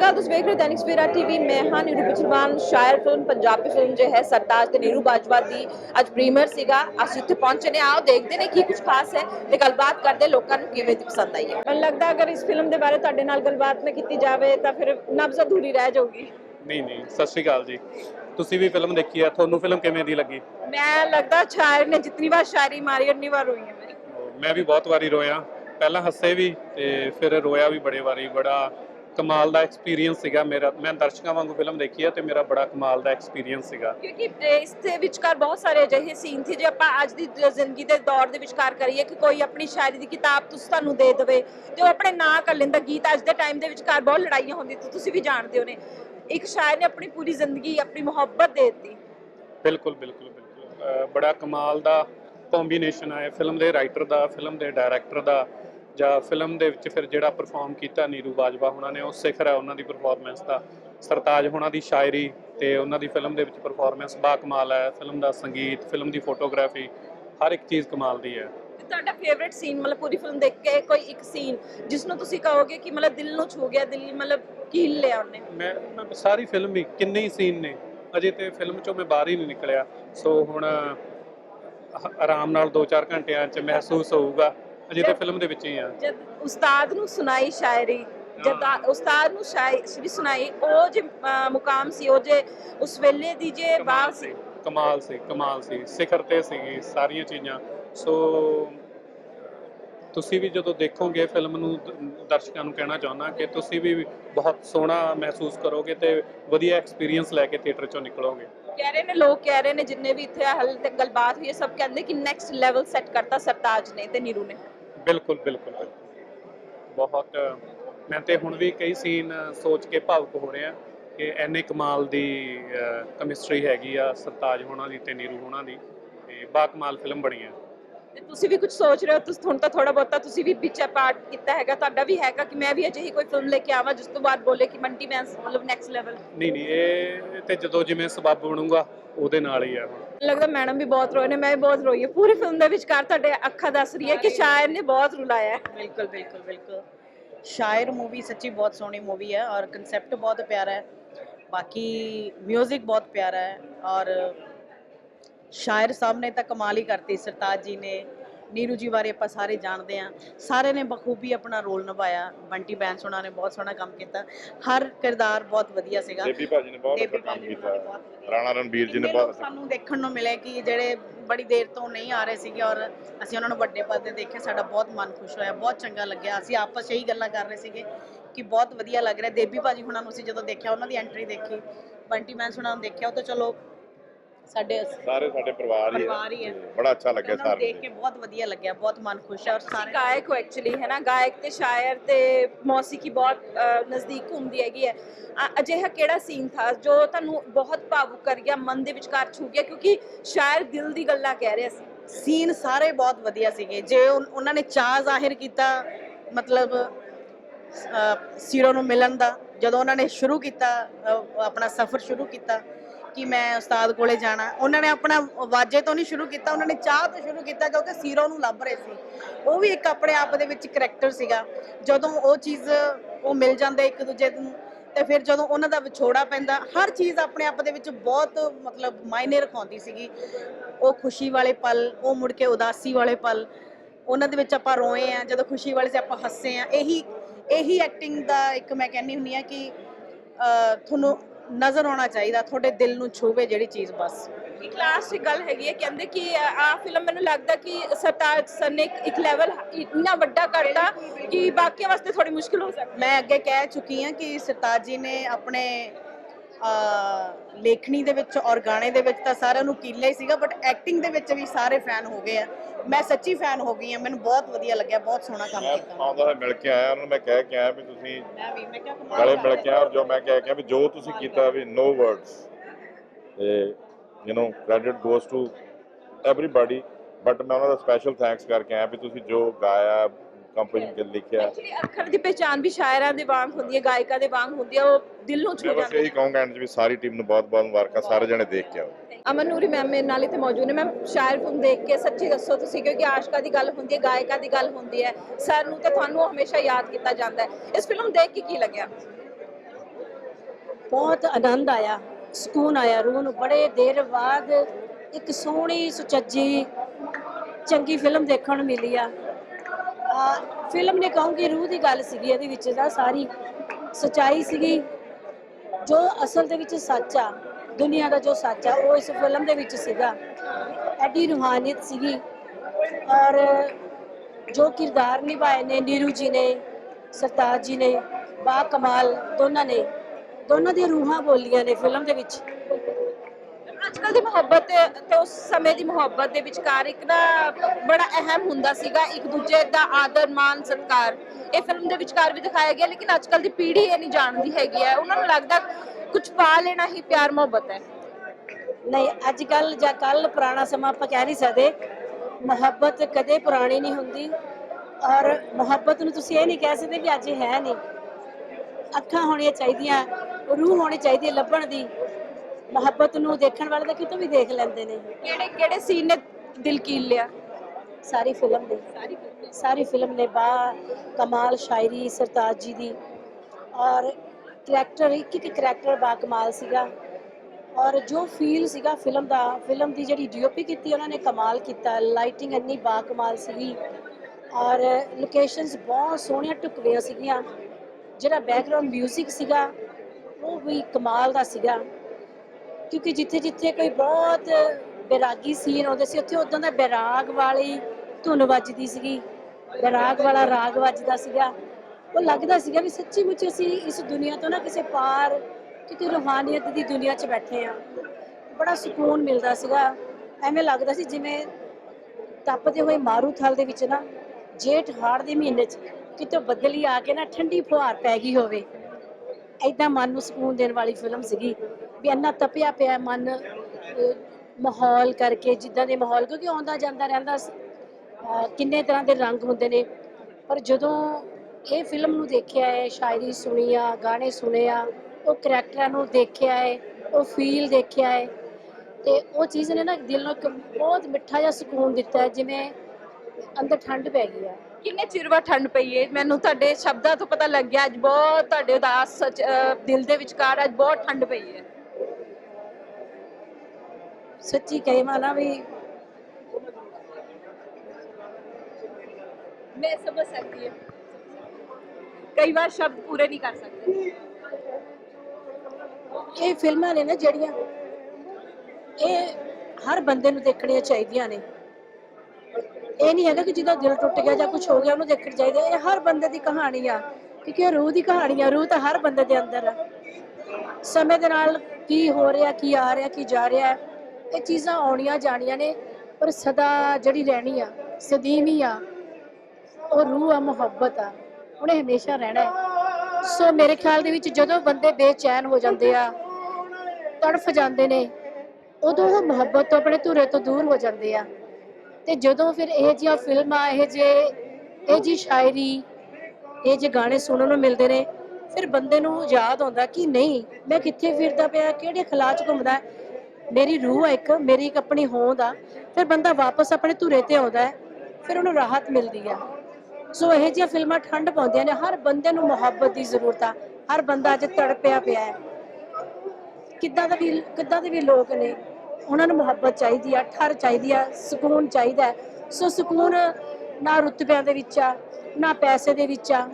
ਅਕਾਲ ਤੁਸੀਂ ਵੇਖ ਰਹੇ ਹੋ ਦੈਨਿਕ ਸਵੇਰਾ ਟੀਵੀ ਮੈਂ ਹਾਂ ਨੀਰੂ ਪਿਛਲਵਾਨ ਸ਼ਾਇਰ ਫਿਲਮ ਪੰਜਾਬੀ ਫਿਲਮ ਜੋ ਹੈ ਸਰਤਾਜ ਤੇ ਨੀਰੂ ਬਾਜਵਾ ਦੀ ਅੱਜ ਪ੍ਰੀਮੀਅਰ ਸੀਗਾ। ਅਸੀਂ ਉੱਥੇ ਪਹੁੰਚੇ ਨੇ ਆਓ ਦੇਖਦੇ ਨੇ ਕੀ ਕੁਝ ਖਾਸ ਹੈ ਤੇ ਗੱਲਬਾਤ ਕਰਦੇ ਲੋਕਾਂ ਨੂੰ ਕਿਵੇਂ ਦੀ ਪਸੰਦ ਆਈ ਹੈ। ਮੈਨੂੰ ਲੱਗਦਾ ਅਗਰ ਇਸ ਫਿਲਮ ਦੇ ਬਾਰੇ ਤੁਹਾਡੇ ਨਾਲ ਗੱਲਬਾਤ ਨਾ ਕੀਤੀ ਜਾਵੇ ਤਾਂ ਫਿਰ ਨਬਜ਼ ਅਧੂਰੀ ਰਹਿ ਜਾਊਗੀ। ਨਹੀਂ ਨਹੀਂ ਸਤਿ ਸ਼੍ਰੀ ਅਕਾਲ ਜੀ। ਤੁਸੀਂ ਵੀ ਫਿਲਮ ਦੇਖੀ ਹੈ ਤੁਹਾਨੂੰ ਫਿਲਮ ਕਿਵੇਂ ਦੀ ਲੱਗੀ? ਮੈਂ ਲੱਗਦਾ ਸ਼ਾਇਰ ਨੇ ਜਿਤਨੀ ਵਾਰ ਸ਼ਾਇਰੀ ਮਾਰੀ ਉਨੀ ਵਾਰ ਰੋਈ ਹਾਂ ਮੈਂ ਮੈਂ ਵੀ ਬਹੁਤ ਵਾਰੀ ਰੋਇਆ। ਪਹਿਲਾਂ ਹੱਸੇ ਵੀ ਤੇ ਫਿਰ ਰੋਇਆ ਵੀ ਬੜੇ ਵਾਰੀ ਬੜਾ ਕਮਾਲ ਦਾ ਐਕਸਪੀਰੀਅੰਸ ਸੀਗਾ ਮੇਰਾ। ਮੈਂ ਦਰਸ਼ਕਾਂ ਵਾਂਗੂ ਫਿਲਮ ਦੇਖੀ ਹੈ ਤੇ ਮੇਰਾ ਬੜਾ ਕਮਾਲ ਦਾ ਐਕਸਪੀਰੀਅੰਸ ਸੀਗਾ। ਕਿਉਂਕਿ ਇਸ ਦੇ ਵਿਚਕਾਰ ਬਹੁਤ ਸਾਰੇ ਅਜਿਹੇ ਸੀਨ ਸੀ ਜੇ ਆਪਾਂ ਅੱਜ ਦੀ ਜ਼ਿੰਦਗੀ ਦੇ ਦੌਰ ਦੇ ਵਿਚਕਾਰ ਕਰੀਏ ਕਿ ਕੋਈ ਆਪਣੀ ਸ਼ਾਇਰੀ ਦੀ ਕਿਤਾਬ ਤੁਸੀਂ ਤੁਹਾਨੂੰ ਦੇ ਦੇਵੇ ਤੇ ਉਹ ਆਪਣੇ ਨਾਂ ਕਰ ਲੈਂਦਾ। ਗੀਤ ਅੱਜ ਦੇ ਟਾਈਮ ਦੇ ਵਿਚਕਾਰ ਬਹੁਤ ਲੜਾਈਆਂ ਹੁੰਦੀਆਂ ਤੁਸੀਂ ਵੀ ਜਾਣਦੇ ਹੋ ਨੇ ਇੱਕ ਸ਼ਾਇਰ ਨੇ ਆਪਣੀ ਪੂਰੀ ਜ਼ਿੰਦਗੀ ਆਪਣੀ ਮੁਹੱਬਤ ਦੇ ਦਿੱਤੀ। ਬਿਲਕੁਲ ਬਿਲਕੁਲ ਬਿਲਕੁਲ। ਬੜਾ ਕਮਾਲ ਦਾ ਕੰਬੀਨੇਸ਼ਨ ਹੈ ਫਿਲਮ ਦੇ ਰਾਈਟਰ ਦਾ ਫਿਲਮ ਦੇ ਡਾਇਰੈਕਟਰ ਦਾ। ਜਾਂ ਫਿਲਮ ਦੇ ਵਿੱਚ ਫਿਰ ਜਿਹੜਾ ਪਰਫਾਰਮ ਕੀਤਾ ਨੀਰੂ ਬਾਜਵਾ ਉਹਨਾਂ ਨੇ ਉਹ ਸਿਖਰ ਹੈ ਉਹਨਾਂ ਦੀ ਪਰਫਾਰਮੈਂਸ ਦਾ। ਸਰਤਾਜ ਉਹਨਾਂ ਦੀ ਸ਼ਾਇਰੀ ਤੇ ਉਹਨਾਂ ਦੀ ਫਿਲਮ ਦੇ ਵਿੱਚ ਪਰਫਾਰਮੈਂਸ ਬਾ ਕਮਾਲ ਹੈ। ਫਿਲਮ ਦਾ ਸੰਗੀਤ ਫਿਲਮ ਦੀ ਫੋਟੋਗ੍ਰਾਫੀ ਹਰ ਇੱਕ ਚੀਜ਼ ਕਮਾਲ ਦੀ ਹੈ। ਤੁਹਾਡਾ ਫੇਵਰਿਟ ਸੀਨ ਮਤਲਬ ਪੂਰੀ ਫਿਲਮ ਦੇਖ ਕੇ ਕੋਈ ਇੱਕ ਸੀਨ ਜਿਸ ਨੂੰ ਤੁਸੀਂ ਕਹੋਗੇ ਕਿ ਮਤਲਬ ਦਿਲ ਨੂੰ ਛੂ ਗਿਆ ਦਿਲ ਮਤਲਬ ਕੀਲ ਲਿਆ ਉਹਨੇ? ਮੈਂ ਮੈਂ ਸਾਰੀ ਫਿਲਮ ਹੀ ਕਿੰਨੇ ਹੀ ਸੀਨ ਨੇ। ਅਜੇ ਤੇ ਫਿਲਮ ਚੋਂ ਮੈਂ ਬਾਹਰ ਹੀ ਨਹੀਂ ਨਿਕਲਿਆ। ਸੋ ਹੁਣ ਆਰਾਮ ਨਾਲ 2-4 ਘੰਟਿਆਂ 'ਚ ਮਹਿਸੂਸ ਹੋਊਗਾ। ਅਜੇ ਤੇ ਫਿਲਮ ਦੇ ਵਿੱਚ ਹੀ ਆ। ਜਦ ਉਸਤਾਦ ਨੂੰ ਸੁਣਾਈ ਸ਼ਾਇਰੀ ਜਦ ਆ- ਉਸਤਾਦ ਨੂੰ ਸ਼ਾਇਰੀ ਸੁਣਾਈ ਉਹ ਜੇ ਮੁਕਾਮ ਸੀ ਉਹ ਜੇ ਉਸ ਵੇਲੇ ਦੀ ਜੇ ਕਮਾਲ ਬਾਤ ਸੀ ਕਮਾਲ ਸੀ ਕਮਾਲ ਸੀ। ਸਿਖਰ ਤੇ ਸੀਗੀ ਸਾਰੀਆਂ ਚੀਜ਼ਾਂ। ਸੋ ਤੁਸੀਂ ਵੀ ਜਦੋਂ ਦੇਖੋਗੇ ਫਿਲਮ ਨੂੰ ਦ- ਦਰਸ਼ਕਾਂ ਨੂੰ ਕਹਿਣਾ ਚਾਹੁੰਦਾ ਕਿ ਤੁਸੀਂ ਵੀ ਬਹੁਤ ਸੋਹਣਾ ਮਹਿਸੂਸ ਕਰੋਗੇ ਤੇ ਵਧੀਆ ਐਕਸਪੀਰੀਅੰਸ ਲੈ ਕੇ ਥੀਏਟਰ ਚੋਂ ਨਿਕਲੋਗੇ। ਕਹਿ ਰਹੇ ਨੇ ਲੋਕ ਕਹਿ ਰਹੇ ਨੇ ਜਿੰਨੇ ਵੀ ਇੱਥੇ ਹਾਲੇ ਤੱਕ ਗੱਲਬਾਤ ਹੋਈ ਹੈ ਸਭ ਕਹਿੰਦੇ ਕਿ ਨੈਕਸਟ ਲੈਵਲ ਸੈੱਟ ਕਰਤਾ ਸਰਤਾਜ ਨੇ ਤੇ ਨੀਰੂ ਨੇ। ਬਿਲਕੁਲ ਬਿਲਕੁਲ। ਬਹੁਤ ਮੈਂ ਤੇ ਹੁਣ ਵੀ ਕਈ ਸੀਨ ਸੋਚ ਕੇ ਭਾਵੁਕ ਹੋ ਰਿਹਾ ਕਿ ਐਨੇ ਕਮਾਲ ਦੀ ਕੈਮਿਸਟਰੀ ਹੈਗੀ ਆ ਸਰਤਾਜ ਹੋਣਾ ਦੀ ਤੇ ਨੀਰੂ ਹੋਣਾ ਦੀ ਤੇ ਬਾ ਕਮਾਲ ਫਿਲਮ ਬਣੀ ਹੈ ਤੇ ਤੁਸੀਂ ਵੀ ਕੁਝ ਸੋਚ ਰਹੇ ਹੋ? ਤੁਸੀਂ ਹੁਣ ਤਾਂ ਥੋੜਾ ਬਹੁਤਾ ਤੁਸੀਂ ਵੀ ਪਿੱਛੇ ਪਾਰਟ ਕੀਤਾ ਹੈਗਾ ਤੁਹਾਡਾ ਵੀ ਹੈਗਾ ਕਿ ਮੈਂ ਵੀ ਅਜਿਹੀ ਕੋਈ ਫਿਲਮ ਲੈ ਕੇ ਆਵਾਂ ਜਿਸ ਤੋਂ ਬਾਅਦ ਬੋਲੇ ਕਿ ਮੰਟੀ ਮੈਂ ਮਤਲਬ ਨੈਕਸਟ ਲੈਵਲ ਨਹੀਂ ਨਹੀਂ ਇਹ ਤੇ ਜਦੋਂ ਜਿਵੇਂ ਸਬੱਬ ਬਣੂਗਾ ਉਹਦੇ ਨਾਲ ਹੀ ਆ ਹੁਣ। ਮੈਨੂੰ ਲੱਗਦਾ ਮੈਡਮ ਵੀ ਬਹੁਤ ਰੋਏ ਨੇ, ਮੈਂ ਵੀ ਬਹੁਤ ਰੋਈ ਹਾਂ। ਪੂਰੀ ਫਿਲਮ ਦੇ ਵਿਚਕਾਰ ਤੁਹਾਡੇ ਅੱਖਾਂ ਦੱਸ ਰਹੀ ਹੈ ਕਿ ਸ਼ਾਇਰ ਨੇ ਬਹੁਤ ਰੁਲਾਇਆ ਹੈ। ਬਿਲਕੁਲ ਬਿਲਕੁਲ ਬਿਲਕੁਲ। ਸ਼ਾਇਰ ਮੂਵੀ ਸੱਚੀ ਬਹੁਤ ਸੋਹਣੀ ਮੂਵੀ ਹੈ ਔਰ ਕਨਸੈਪਟ ਬਹੁਤ ਪਿਆਰਾ ਹੈ। ਬਾਕੀ ਮਿਊਜ਼ਿਕ ਬਹੁਤ ਪਿਆਰਾ ਹੈ ਔਰ ਸ਼ਾਇਰ ਸਾਹਿਬ ਨੇ ਤਾਂ ਕਮਾਲ ਹੀ ਕਰਤੀ ਸਰਤਾਜ ਜੀ ਨੇ। ਨੀਰੂ ਜੀ ਬਾਰੇ ਆਪਾਂ ਸਾਰੇ ਜਾਣਦੇ ਆ ਸਾਰੇ ਨੇ ਬਖੂਬੀ ਆਪਣਾ ਰੋਲ ਨਿਭਾਇਆ। ਬੰਟੀ ਬੈਂਸ ਉਹਨਾਂ ਨੇ ਬਹੁਤ ਸੋਹਣਾ ਕੰਮ ਕੀਤਾ। ਹਰ ਕਿਰਦਾਰ ਬਹੁਤ ਵਧੀਆ ਸੀਗਾ। ਦੇਬੀ ਭਾਜੀ ਨੇ ਬਹੁਤ ਕੰਮ ਕੀਤਾ। ਰਾਣਾ ਰਣਬੀਰ ਜੀ ਨੇ ਬਹੁਤ ਸਾਨੂੰ ਦੇਖਣ ਨੂੰ ਮਿਲੇ ਕਿ ਜਿਹੜੇ ਬੜੀ ਦੇਰ ਤੋਂ ਨਹੀਂ ਆ ਰਹੇ ਸੀਗੇ ਔਰ ਅਸੀਂ ਉਹਨਾਂ ਨੂੰ ਵੱਡੇ ਪਦ ਤੇ ਦੇਖਿਆ ਸਾਡਾ ਬਹੁਤ ਮਨ ਖੁਸ਼ ਹੋਇਆ ਬਹੁਤ ਚੰਗਾ ਲੱਗਿਆ। ਅਸੀਂ ਆਪਸ 'ਚ ਇਹੀ ਗੱਲਾਂ ਕਰ ਰਹੇ ਸੀਗੇ ਕਿ ਬਹੁਤ ਵਧੀਆ ਲੱਗ ਰਿਹਾ। ਦੇਬੀ ਭਾਜੀ ਹੁਣਾਂ ਨੂੰ ਅਸੀਂ ਜਦੋਂ ਦੇਖਿਆ ਉਹਨਾਂ ਦੀ ਐਂਟਰੀ ਦੇਖੀ ਬੰਟੀ ਮੈਂਸ ਹੁਣਾਂ ਨੂੰ ਦੇਖਿਆ ਉਹ ਤਾਂ ਚਲੋ ਸਾਡੇ ਸਾਰੇ ਸਾਡੇ ਪਰਿਵਾਰ ਹੀ ਪਰਿਵਾਰ ਹੀ ਹੈ। ਤੇ ਬੜਾ ਅੱਛਾ ਲੱਗਿਆ ਉਹਨਾਂ ਨੂੰ ਸਾਰਿਆਂ ਦੇਖ ਕੇ ਬਹੁਤ ਵਧੀਆ ਲੱਗਿਆ ਬਹੁਤ ਮਨ ਖੁਸ਼ ਹੈ ਔਰ ਸਾਰੇ ਗਾਇਕ ਹੋ ਐਕਚੁਅਲੀ ਹੈ ਨਾ? ਗਾਇਕ ਤੇ ਸ਼ਾਇਰ ਤੇ ਮੌਸੀਕੀ ਬਹੁਤ ਅਹ, ਨਜ਼ਦੀਕ ਹੁੰਦੀ ਹੈਗੀ ਹੈ। ਅ- ਅਜਿਹਾ ਕਿਹੜਾ ਸੀਨ ਥਾ ਜੋ ਤੁਹਾਨੂੰ ਬਹੁਤ ਭਾਵੁਕ ਕਰ ਗਿਆ ਮਨ ਦੇ ਵਿਚਕਾਰ ਛੂ ਗਿਆ? ਕਿਉਂਕਿ ਸ਼ਾਇਰ ਦਿਲ ਦੀ ਗੱਲਾਂ ਕਹਿ ਰਿਹਾ ਸੀ। ਸੀਨ ਸਾਰੇ ਬਹੁਤ ਵਧੀਆ ਸੀਗੇ। ਜੇ ਉਨ- ਉਹਨਾਂ ਨੇ ਚਾਹ ਜ਼ਾਹਿਰ ਕੀਤਾ ਮਤਲਬ ਸੀਰੋ ਨੂੰ ਮਿਲਣ ਦਾ ਜਦੋਂ ਉਹਨਾਂ ਨੇ ਸ਼ੁਰੂ ਕੀਤਾ ਆਪਣਾ ਸਫ਼ਰ ਸ਼ੁਰੂ ਕੀਤਾ ਕਿ ਮੈਂ ਉਸਤਾਦ ਕੋਲੇ ਜਾਣਾ। ਉਹਨਾਂ ਨੇ ਆਪਣਾ ਵਾਜੇ ਤੋਂ ਨਹੀਂ ਸ਼ੁਰੂ ਕੀਤਾ, ਉਹਨਾਂ ਨੇ ਚਾਹ ਤੋਂ ਸ਼ੁਰੂ ਕੀਤਾ ਕਿਉਂਕਿ ਸੀਰੋ ਨੂੰ ਲੱਭ ਰਹੇ ਸੀ। ਉਹ ਵੀ ਇੱਕ ਆਪਣੇ ਆਪ ਦੇ ਵਿੱਚ ਕਰੈਕਟਰ ਸੀਗਾ। ਜਦੋਂ ਉਹ ਚੀਜ਼ ਉਹ ਮਿਲ ਜਾਂਦੇ ਇੱਕ ਦੂਜੇ ਨੂੰ, ਤੇ ਫਿਰ ਜਦੋਂ ਉਹਨਾਂ ਦਾ ਵਿਛੋੜਾ ਪੈਂਦਾ, ਹਰ ਚੀਜ਼ ਆਪਣੇ ਆਪ ਦੇ ਵਿੱਚ ਬਹੁਤ ਮਤਲਬ ਮਾਇਨੇ ਰਖਾਉਂਦੀ ਸੀਗੀ। ਉਹ ਖੁਸ਼ੀ ਵਾਲੇ ਪਲ, ਉਹ ਮੁੜ ਕੇ ਉਦਾਸੀ ਵਾਲੇ ਪਲ, ਉਹਨਾਂ ਦੇ ਵਿੱਚ ਆਪਾਂ ਰੋਏ ਆ ਜਦੋਂ ਖੁਸ਼ੀ ਵਾਲੇ 'ਚ ਆਪਾਂ ਹੱਸੇ ਆ ਇਹੀ ਇਹੀ ਐਕਟਿੰਗ ਦਾ ਇੱਕ ਮੈਂ ਕਹਿੰਦੀ ਹੁੰਨੀ ਆ ਕਿ ਤੁਹਾਨੂੰ ਨਜ਼ਰ ਆਉਣਾ ਚਾਹੀਦਾ ਤੁਹਾਡੇ ਦਿਲ ਨੂੰ ਛੂਵੇ ਜਿਹੜੀ ਚੀਜ਼ ਬਸ। ਇੱਕ ਲਾਸਟ ਗੱਲ ਹੈਗੀ ਹੈ ਕਹਿੰਦੇ ਕਿ ਆ ਫਿਲਮ ਮੈਨੂੰ ਲੱਗਦਾ ਕਿ ਸਰਤਾਜ ਸਰ ਨੇ ਇੱਕ- ਲੈਵਲ ਇੰਨਾ ਵੱਡਾ ਕਰਤਾ ਕਿ ਬਾਕੀਆਂ ਵਾਸਤੇ ਥੋੜੀ ਮੁਸ਼ਕਿਲ ਹੋ ਸਕਦੀ ਮੈਂ ਅੱਗੇ ਕਹਿ ਚੁੱਕੀ ਹਾਂ ਕਿ ਸਰਤਾਜ ਜੀ ਨੇ ਆਪਣੇ ਲੇਖਣੀ ਦੇ ਵਿੱਚ ਔਰ ਗਾਣੇ ਦੇ ਵਿੱਚ ਤਾਂ ਸਾਰਿਆਂ ਨੂੰ ਕੀਲਾ ਹੀ ਸੀਗਾ ਬਟ ਐਕਟਿੰਗ ਦੇ ਵਿੱਚ ਵੀ ਸਾਰੇ ਫੈਨ ਹੋ ਗਏ ਆ। ਮੈਂ ਸੱਚੀ ਫੈਨ ਹੋ ਗਈ ਹਾਂ ਮੈਨੂੰ ਬਹੁਤ ਵਧੀਆ ਲੱਗਿਆ ਬਹੁਤ ਸੋਹਣਾ ਕੰਮ ਕੀਤਾ। ਆਉਂਦਾ ਮਿਲ ਕੇ ਆਇਆ ਉਹਨਾਂ ਨੂੰ ਮੈਂ ਕਹਿ ਕੇ ਆਇਆ ਵੀ ਤੁਸੀਂ ਮੈਂ ਵੀ ਮੈਂ ਕਿਹਾ ਕਮਾਲ ਗਲੇ ਕਰ ਮਿਲ ਕੇ ਆਇਆ ਔਰ ਜੋ ਮੈਂ ਕਹਿ ਕੇ ਆਇਆ ਵੀ ਜੋ ਤੁਸੀਂ ਕੀਤਾ ਵੀ ਨੋ ਵਰਡਸ ਤੇ you know credit goes to everybody but ਮੈਂ ਉਹਨਾਂ ਦਾ ਸਪੈਸ਼ਲ ਥੈਂਕਸ ਕਰਕੇ ਆਇਆ ਵੀ ਤੁਸੀਂ ਜੋ ਗਾਇਆ ਕੰਪਨੀ ਕੇ ਲਿਖਿਆ। ਐਕਚੁਅਲੀ ਅੱਖਰ ਦੀ ਪਛਾਣ ਵੀ ਸ਼ਾਇਰਾਂ ਦੇ ਵਾਂਗ ਹੁੰਦੀ ਹੈ ਗਾਇਕਾਂ ਦੇ ਵਾਂਗ ਹੁੰਦੀ ਹੈ ਉਹ ਦਿਲ ਨੂੰ ਛੂ ਮੈਂ ਬਸ ਜਾਂਦੀ ਇਹੀ ਕਹੂੰਗਾ ਐਂਡ ਵੀ ਸਾਰੀ ਟੀਮ ਨੂੰ ਬਹੁਤ ਬਹੁਤ ਮੁਬਾਰਕਾਂ ਸਾਰੇ ਜਣੇ ਦੇਖ ਕੇ ਆਓ। ਅਮਨ ਨੂਰੀ ਮੈਮ ਮੇਰੇ ਨਾਲ ਇੱਥੇ ਮੌਜੂਦ ਨੇ। ਮੈਮ ਸ਼ਾਇਰ ਫਿਲਮ ਦੇਖ ਕੇ ਸੱਚੀ ਦੱਸੋ ਤੁਸੀਂ ਕਿਉਂਕਿ ਆਸ਼ਕਾ ਦੀ ਗੱਲ ਹੁੰਦੀ ਹੈ ਗਾਇਕਾਂ ਦੀ ਗੱਲ ਹੁੰਦੀ ਹੈ। ਸਰ ਨੂੰ ਤੇ ਤੁਹਾਨੂੰ ਹਮੇਸ਼ਾ ਯਾਦ ਕੀਤਾ ਜਾਂਦਾ ਹੈ। ਇਸ ਫਿਲਮ ਦੇਖ ਕੇ ਕੀ ਲੱਗਿਆ? ਬਹੁਤ ਆਨੰਦ ਆਇਆ ਸਕੂਨ ਆਇਆ ਰੂਹ ਨੂੰ। ਬੜੇ ਦੇਰ ਬਾਅਦ ਇੱਕ ਸੋਹਣੀ ਸੁਚੱਜੀ ਚੰਗੀ ਫਿਲਮ ਦੇਖਣ ਨੂੰ ਮਿਲੀ ਆ। ਫਿਲਮ ਨੇ ਕਹੂੰਗੀ ਰੂਹ ਦੀ ਗੱਲ ਸੀਗੀ, ਇਹਦੇ ਵਿੱਚ ਦਾ ਸਾਰੀ ਸਚਾਈ ਸੀਗੀ। ਜੋ ਅਸਲ ਦੇ ਵਿੱਚ ਸੱਚ ਆ, ਦੁਨੀਆ ਦਾ ਜੋ ਸੱਚ ਆ, ਉਹ ਇਸ ਫਿਲਮ ਦੇ ਵਿੱਚ ਸੀਗਾ। ਐਡੀ ਰੂਹਾਨੀਅਤ ਸੀਗੀ। ਔਰ ਜੋ ਕਿਰਦਾਰ ਨਿਭਾਏ ਨੇ, ਨੀਰੂ ਜੀ ਨੇ, ਸਰਤਾਜ ਜੀ ਨੇ ਬਾ ਕਮਾਲ ਦੋਨਾਂ ਨੇ, ਦੋਨਾਂ ਦੀਆਂ ਰੂਹਾਂ ਬੋਲੀਆਂ ਨੇ ਫਿਲਮ ਦੇ ਵਿੱਚ। ਅੱਜ ਕੱਲ ਦੀ ਮੁਹੱਬਤ ਤੇ ਤੇ ਉਸ ਸਮੇਂ ਦੀ ਮੁਹੱਬਤ ਦੇ ਵਿਚਕਾਰ ਇੱਕ ਨਾ ਬੜਾ ਅਹਿਮ ਹੁੰਦਾ ਸੀਗਾ, ਇੱਕ ਦੂਜੇ ਦਾ ਆਦਰ ਮਾਨ ਸਤਿਕਾਰ। ਇਹ ਫਿਲਮ ਦੇ ਵਿਚਕਾਰ ਵੀ ਦਿਖਾਇਆ ਗਿਆ, ਲੇਕਿਨ ਅੱਜ ਦੀ ਪੀੜ੍ਹੀ ਇਹ ਨਹੀਂ ਜਾਣਦੀ ਹੈਗੀ ਹੈ। ਉਹਨਾਂ ਨੂੰ ਲੱਗਦਾ ਕੁਝ ਪਾ ਲੈਣਾ ਹੀ ਪਿਆਰ, ਮੁਹੱਬਤ ਹੈ। ਨਹੀਂ ਅੱਜ ਕੱਲ ਜਾਂ ਕੱਲ ਪੁਰਾਣਾ ਸਮਾਂ ਆਪਾਂ ਕਹਿ ਨਹੀਂ ਸਕਦੇ। ਮੁਹੱਬਤ ਕਦੇ ਪੁਰਾਣੀ ਨਹੀਂ ਹੁੰਦੀ। ਔਰ ਮੁਹੱਬਤ ਨੂੰ ਤੁਸੀਂ ਇਹ ਨਹੀਂ ਕਹਿ ਸਕਦੇ ਵੀ ਅੱਜ ਇਹ ਹੈ ਨਹੀਂ। ਅੱਖਾਂ ਹੋਣੀਆਂ ਚਾਹੀਦੀਆਂ, ਰੂਹ ਹੋਣੀ ਚਾਹੀਦੀ ਹੈ ਲੱਭਣ ਦੀ। ਮੁਹੱਬਤ ਨੂੰ ਦੇਖਣ ਵਾਲੇ ਤਾਂ ਕਿਤੋਂ ਵੀ ਦੇਖ ਲੈਂਦੇ ਨੇ। ਕਿਹੜੇ ਕਿਹੜੇ ਸੀਨ ਨੇ ਦਿਲ ਕੀਲ ਲਿਆ? ਸਾਰੀ ਫਿਲਮ ਦੇ। ਸਾਰੀ ਫਿਲਮ ਨੇ ਬਾ ਕਮਾਲ ਸ਼ਾਇਰੀ ਸਰਤਾਜ ਜੀ ਦੀ। ਔਰ ਕਰੈਕਟਰ ਇੱਕ ਇੱਕ ਕਰੈਕਟਰ ਬਾ ਕਮਾਲ ਸੀਗਾ। ਔਰ ਜੋ ਫੀਲ ਸੀਗਾ ਫਿਲਮ ਦਾ ਫਿਲਮ ਦੀ ਜਿਹੜੀ ਡੀਓਪੀ ਕੀਤੀ ਉਹਨਾਂ ਨੇ ਕਮਾਲ ਕੀਤਾ। ਲਾਈਟਿੰਗ ਇੰਨੀ ਬਾ ਕਮਾਲ ਸੀਗੀ। ਔਰ ਲੋਕੇਸ਼ਨਸ ਬਹੁਤ ਸੋਹਣੀਆਂ ਢੁਕਵੀਆਂ ਸੀਗੀਆਂ। ਜਿਹੜਾ ਬੈਕਗ੍ਰਾਉਂਡ 뮤직 ਸੀਗਾ ਉਹ ਵੀ ਕਮਾਲ ਦਾ ਸੀਗਾ। ਕਿਉਂਕਿ ਜਿੱਥੇ ਜਿੱਥੇ ਕੋਈ ਬਹੁਤ ਬੈਰਾਗੀ ਸੀਨ ਆਉਂਦੇ ਸੀ, ਉੱਥੇ ਉਦੋਂ ਦਾ ਬੈਰਾਗ ਵਾਲੀ ਧੁਨ ਵੱਜਦੀ ਸੀਗੀ। ਬੈਰਾਗ ਵਾਲਾ ਰਾਗ ਵੱਜਦਾ ਸੀਗਾ। ਉਹ ਲੱਗਦਾ ਸੀਗਾ ਵੀ ਸੱਚੀ ਮੁੱਚ ਅਸੀਂ ਇਸ ਦੁਨੀਆ ਤੋਂ ਨਾ ਕਿਸੇ ਪਾਰ ਕਿਤੇ ਰੂਹਾਨੀਅਤ ਦੀ ਦੁਨੀਆ 'ਚ ਬੈਠੇ ਆ ਬੜਾ ਸਕੂਨ ਮਿਲਦਾ ਸੀਗਾ। ਐਵੇਂ ਲੱਗਦਾ ਸੀ ਜਿਵੇਂ ਤਪਦੇ ਹੋਏ ਮਾਰੂਥਲ ਦੇ ਵਿੱਚ ਨਾ ਜੇਠ ਹਾੜ ਦੇ ਮਹੀਨੇ 'ਚ ਕਿਤੇ ਬੱਦਲੀ ਆ ਕੇ ਨਾ ਠੰਡੀ ਫੁਹਾਰ ਪੈ ਗਈ ਹੋਵੇ। ਐਦਾਂ ਮਨ ਨੂੰ ਸਕੂਨ ਦੇਣ ਵਾਲੀ ਫਿਲਮ ਸੀਗੀ। ਵੀ ਇੰਨਾ ਤਪਿਆ ਪਿਆ ਮਨ ਮਾਹੌਲ ਕਰਕੇ, ਜਿੱਦਾਂ ਦੇ ਮਾਹੌਲ, ਕਿਉਂਕਿ ਆਉਂਦਾ ਜਾਂਦਾ ਰਹਿੰਦਾ ਕਿੰਨੇ ਤਰ੍ਹਾਂ ਦੇ ਰੰਗ ਹੁੰਦੇ ਨੇ। ਪਰ ਜਦੋਂ ਇਹ ਫਿਲਮ ਨੂੰ ਦੇਖਿਆ ਹੈ, ਸ਼ਾਇਰੀ ਸੁਣੀ ਆ ਗਾਣੇ ਸੁਣੇ ਆ, ਉਹ ਕਰੈਕਟਰਾਂ ਨੂੰ ਦੇਖਿਆ ਹੈ, ਉਹ ਫੀਲ ਦੇਖਿਆ ਹੈ, ਤੇ ਉਹ ਚੀਜ਼ ਨੇ ਨਾ ਦਿਲ ਨੂੰ ਇੱਕ ਬਹੁਤ ਮਿੱਠਾ ਜਿਹਾ ਸਕੂਨ ਦਿੱਤਾ, ਜਿਵੇਂ ਅੰਦਰ ਠੰਡ ਪੈ ਗਈ ਆ। ਕਿੰਨੇ ਚਿਰ ਬਾਅਦ ਠੰਡ ਪਈ ਏ? ਮੈਨੂੰ ਤੁਹਾਡੇ ਸ਼ਬਦਾਂ ਤੋਂ ਪਤਾ ਲੱਗ ਗਿਆ ਅੱਜ ਬਹੁਤ ਤੁਹਾਡੇ ਉਦਾਸ ਦਿਲ ਦੇ ਵਿਚਕਾਰ ਅੱਜ ਬਹੁਤ ਠੰਡ ਪਈ ਹੈ ਸੱਚੀ ਕਹੇ ਮਾਨਾ ਵੀ ਮੈਂ ਸਮਝ ਸਕਦੀ ਹਾਂ। ਕਈ ਵਾਰ ਸ਼ਬਦ ਪੂਰੇ ਨਹੀਂ ਕਰ ਸਕਦੇ। ਇਹ ਫਿਲਮਾਂ ਨੇ ਨਾ ਜਿਹੜੀਆਂ ਇਹ ਹਰ ਬੰਦੇ ਨੂੰ ਦੇਖਣੀਆਂ ਚਾਹੀਦੀਆਂ ਨੇ। ਇਹ ਨਹੀਂ ਹੈਗਾ ਕਿ ਜਿਹਦਾ ਦਿਲ ਟੁੱਟ ਗਿਆ ਜਾਂ ਕੁਝ ਹੋ ਗਿਆ ਉਹਨੂੰ ਦੇਖਣੀ ਚਾਹੀਦੀ। ਇਹ ਹਰ ਬੰਦੇ ਦੀ ਕਹਾਣੀ ਆ। ਕਿਉਂਕਿ ਇਹ ਰੂਹ ਦੀ ਕਹਾਣੀ ਆ। ਰੂਹ ਤਾਂ ਹਰ ਬੰਦੇ ਦੇ ਅੰਦਰ ਆ। ਸਮੇਂ ਦੇ ਨਾਲ ਕੀ ਹੋ ਰਿਹਾ ਕੀ ਆ ਰਿਹਾ ਕੀ ਜਾ ਰਿਹਾ। ਇਹ ਚੀਜ਼ਾਂ ਆਉਣੀਆਂ ਜਾਣੀਆਂ ਨੇ, ਪਰ ਸਦਾ ਜਿਹੜੀ ਰਹਿਣੀ ਆ ਸਦੀਵੀ ਆ, ਉਹ ਰੂਹ ਆ, ਮੁਹੱਬਤ ਆ, ਉਹਨੇ ਹਮੇਸ਼ਾ ਰਹਿਣਾ ਹੈ। ਸੋ ਮੇਰੇ ਖਿਆਲ ਦੇ ਵਿੱਚ ਜਦੋਂ ਬੰਦੇ ਬੇਚੈਨ ਹੋ ਜਾਂਦੇ ਆ, ਤੜਫ ਜਾਂਦੇ ਨੇ, ਉਦੋਂ ਉਹ ਮੁਹੱਬਤ ਤੋਂ ਆਪਣੇ ਧੁਰੇ ਤੋਂ ਦੂਰ ਹੋ ਜਾਂਦੇ ਆ। ਤੇ ਜਦੋਂ ਫਿਰ ਇਹ ਜਿਹੀਆਂ ਫਿਲਮਾਂ, ਇਹ ਜੇ, ਇਹ ਜੀ ਸ਼ਾਇਰੀ, ਇਹ ਜੇ ਗਾਣੇ ਸੁਣਨ ਨੂੰ ਮਿਲਦੇ ਨੇ, ਫਿਰ ਬੰਦੇ ਨੂੰ ਯਾਦ ਆਉਂਦਾ ਕਿ ਨਹੀਂ, ਮੈਂ ਕਿੱਥੇ ਫਿਰਦਾ ਪਿਆ, ਕਿਹੜੇ ਖਲਾਅ 'ਚ ਘੁੰਮਦਾ ਮੇਰੀ ਰੂਹ ਆ ਇੱਕ, ਮੇਰੀ ਇੱਕ ਆਪਣੀ ਹੋਂਦ ਆ। ਫਿਰ ਬੰਦਾ ਵਾਪਸ ਆਪਣੇ ਧੁਰੇ ਤੇ ਆਉਂਦਾ ਹੈ, ਫਿਰ ਉਹਨੂੰ ਰਾਹਤ ਮਿਲਦੀ ਆ। ਸੋ ਇਹ ਜਿਹੀਆਂ ਫਿਲਮਾਂ ਠੰਡ ਪਾਉਂਦੀਆਂ ਨੇ, ਹਰ ਬੰਦੇ ਨੂੰ ਮੁਹੱਬਤ ਦੀ ਜ਼ਰੂਰਤ ਆ, ਹਰ ਬੰਦਾ ਅੱਜ ਤੜਪਿਆ ਪਿਆ ਹੈ। ਕਿੱਦਾਂ ਦਾ ਵੀ, ਕਿੱਦਾਂ ਦੇ ਵੀ ਲੋਕ ਨੇ, ਉਹਨਾਂ ਨੂੰ ਮੁਹੱਬਤ ਚਾਹੀਦੀ ਆ, ਠਰ ਚਾਹੀਦੀ ਆ, ਸਕੂਨ ਚਾਹੀਦਾ ਸੋ ਸਕੂਨ ਨਾ ਰੁਤਬਿਆਂ ਦੇ ਵਿੱਚ ਆ, ਨਾ ਪੈਸੇ ਦੇ ਵਿੱਚ ਆ,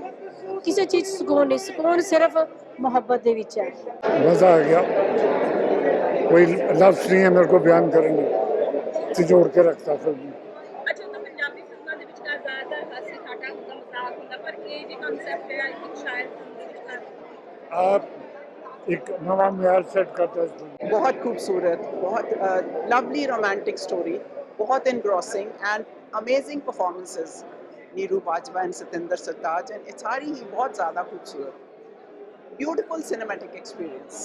ਕਿਸੇ ਚੀਜ਼ ਸਕੂਨ ਨਹੀਂ, ਸਕੂਨ ਸਿਰਫ ਮੁਹੱਬਤ ਦੇ ਵਿੱਚ ਹੈ ਮਜ਼ਾ ਆ ਗਿਆ। कोई लफ्ज़ नहीं है मेरे को बयान करने से जोड़ के रखता फिल्म में ਅੱਛਾ ਤਾਂ ਪੰਜਾਬੀ ਫਿਲਮਾਂ ਦੇ ਵਿਚਕਾਰ ਜ਼ਿਆਦਾ ਹਾਸੀ ਠਾਠਾ ਹੁੰਦਾ ਮਜ਼ਾਕ ਹੁੰਦਾ ਪਰ ਇਹ ਜੇ ਕਨਸੈਪਟ ਹੈ ਇੱਕ ਸ਼ਾਇਰ ਫਿਲਮ ਦੇ ਵਿਚਕਾਰ आप एक नवा मैार सेट करता है इस फिल्म में। बहुत खूबसूरत बहुत लवली रोमांटिक स्टोरी बहुत engrossing and amazing performances Neeru Bajwa and Satinder Sartaaj and ये सारी ही बहुत ज़्यादा खूबसूरत ब्यूटीफुल सिनेमैटिक एक्सपीरियंस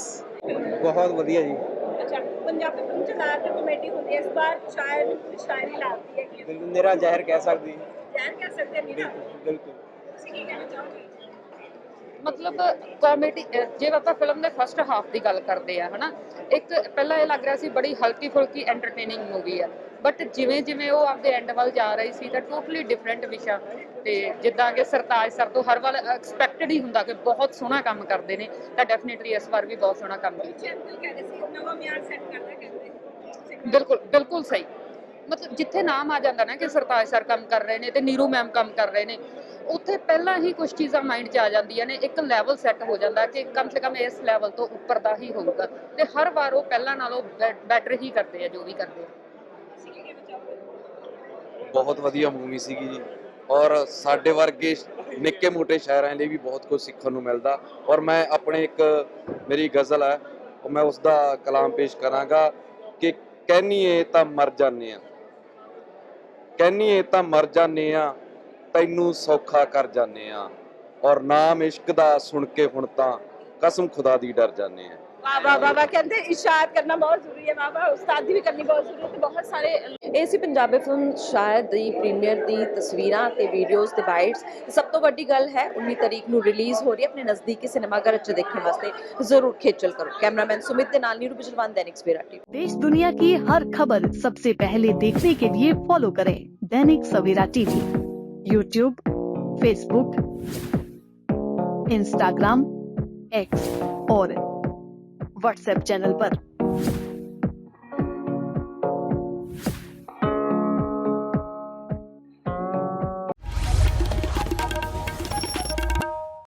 ਬਹੁਤ ਵਧੀਆ ਜੀ ਅੱਛਾ ਪੰਜਾਬੀ ਫਿਲਮ ਚ ਜ਼ਿਆਦਾਤਰ ਕਮੇਡੀ ਹੁੰਦੀ ਹੈ ਇਸ ਵਾਰ ਸ਼ਾਇਰ ਸ਼ਾਇਰੀ ਲਾਤੀ ਹੈ। ਕਿ ਬਿਲਕੁਲ ਨਿਰਾ ਜ਼ਾਹਿਰ ਕਹਿ ਸਕਦੀ ਯਾਰ ਕਹਿ ਸਕਦੇ ਹਾਂ ਮੀਰਾ ਬਿਲਕੁਲ ਤੁਸੀਂ ਕੀ ਕਹਿਣਾ ਚਾਹੋਗੇ? ਮਤਲਬ ਕਾਮੇਡੀ ਜੇ ਆਪਾਂ ਫਿਲਮ ਦੇ ਫਸਟ ਹਾਫ ਦੀ ਗੱਲ ਕਰਦੇ ਆ ਹਨਾ? ਇੱਕ ਪਹਿਲਾਂ ਇਹ ਲੱਗ ਰਿਹਾ ਸੀ ਬੜੀ ਹਲਕੀ ਫੁਲਕੀ ਐਂਟਰਟੇਨਿੰਗ ਮੂਵੀ ਆ। ਬਟ ਜਿਵੇਂ ਜਿਵੇਂ ਉਹ ਆਪਦੇ ਐਂਡ ਵੱਲ ਜਾ ਰਹੀ ਸੀ ਤਾਂ ਟੋਟਲੀ ਡਿਫਰੈਂਟ ਵਿਸ਼ਾ। ਤੇ ਜਿੱਦਾਂ ਕਿ ਸਰਤਾਜ ਸਰ ਤੋਂ ਹਰ ਵਾਰ ਐਕਸਪੈਕਟਡ ਹੀ ਹੁੰਦਾ ਕਿ ਬਹੁਤ ਸੋਹਣਾ ਕੰਮ ਕਰਦੇ ਨੇ। ਤਾਂ ਡੈਫੀਨਿਟਲੀ ਇਸ ਵਾਰ ਵੀ ਬਹੁਤ ਸੋਹਣਾ ਕੰਮ ਕੀਤਾ। ਬਿਲਕੁਲ ਬਿਲਕੁਲ ਸਹੀ। ਮਤਲਬ ਜਿੱਥੇ ਨਾਮ ਆ ਜਾਂਦਾ ਨਾ ਕਿ ਸਰਤਾਜ ਸਰ ਕੰਮ ਕਰ ਰਹੇ ਨੇ ਤੇ ਨੀਰੂ ਮੈਮ ਕੰਮ ਕਰ ਰਹੇ ਨੇ ਉੱਥੇ ਪਹਿਲਾਂ ਹੀ ਕੁਝ ਚੀਜ਼ਾਂ ਮਾਈਂਡ 'ਚ ਆ ਜਾਂਦੀਆਂ ਨੇ। ਇੱਕ ਲੈਵਲ ਸੈੱਟ ਹੋ ਜਾਂਦਾ ਕਿ ਕਮ ਸੇ ਕਮ ਇਸ ਲੈਵਲ ਤੋਂ ਉੱਪਰ ਦਾ ਹੀ ਹੋਊਗਾ। ਤੇ ਹਰ ਵਾਰ ਉਹ ਪਹਿਲਾਂ ਨਾਲੋਂ ਬੈਟਰ ਹੀ ਕਰਦੇ ਆ ਜੋ ਵੀ ਕਰਦੇ ਆ। ਬਹੁਤ ਵਧੀਆ ਮੂਵੀ ਸੀਗੀ ਜੀ। ਔਰ ਸਾਡੇ ਵਰਗੇ ਨਿੱਕੇ ਮੋਟੇ ਸ਼ਾਇਰਾਂ ਲਈ ਵੀ ਬਹੁਤ ਕੁਝ ਸਿੱਖਣ ਨੂੰ ਮਿਲਦਾ। ਔਰ ਮੈਂ ਆਪਣੇ ਇੱਕ ਮੇਰੀ ਗਜ਼ਲ ਹੈ, ਉਹ ਮੈਂ ਉਸ ਦਾ ਕਲਾਮ ਪੇਸ਼ ਕਰਾਂਗਾ ਕਿ ਕਹਿਨੀਏ ਤਾਂ ਮਰ ਜਾਨੇ ਆ। ਕਹਿਨੀਏ ਤਾਂ ਮਰ ਜਾਨੇ ਆ, ਤੈਨੂੰ ਸੌਖਾ ਕਰ ਜਾਨੇ ਆ। ਔਰ ਨਾਮ ਇਸ਼ਕ ਦਾ ਸੁਣ ਕੇ ਹੁਣ ਤਾਂ ਕਸਮ ਖੁਦਾ ਦੀ ਡਰ ਜਾਨੇ ਆ। ਵਾਹ ਵਾਹ ਵਾਹ ਕਹਿੰਦੇ ਇਸ਼ਾਰ ਕਰਨਾ ਬਹੁਤ ਜ਼ਰੂਰੀ ਹੈ। ਵਾਹ ਵਾਹ, ਉਸਤਾਦੀ ਵੀ ਕਰਨੀ ਬਹੁਤ ਜ਼ਰੂਰੀ ਹੈ ਤੇ ਬਹੁਤ ਸਾਰੇ ਇਹ ਸੀ ਪੰਜਾਬੀ ਫਿਲਮ ਸ਼ਾਇਦ ਦੀ ਪ੍ਰੀਮੀਅਰ ਦੀ ਤਸਵੀਰਾਂ ਤੇ ਵੀਡੀਓਜ਼ ਤੇ ਬਾਈਟਸ ਸਭ ਤੋਂ ਵੱਡੀ ਗੱਲ ਹੈ 19 ਤਰੀਕ ਨੂੰ ਰਿਲੀਜ਼ ਹੋ ਰਹੀ ਹੈ ਆਪਣੇ ਨਜ਼ਦੀਕੀ ਸਿਨੇਮਾਘਰ 'ਚ ਦੇਖਣ ਵਾਸਤੇ ਜ਼ਰੂਰ ਖੇਚਲ ਕਰੋ ਕੈਮਰਾਮੈਨ ਸੁਮਿਤ ਦੇ ਨਾਲ ਨੀਰੂ ਬਿਜਲਵਾਨ दैनिक सवेरा टीवी देश दुनिया की हर खबर सबसे पहले देखने के लिए फॉलो करें Dainik Savera TV YouTube Facebook Instagram X और व्हाट्सएप चैनल पर।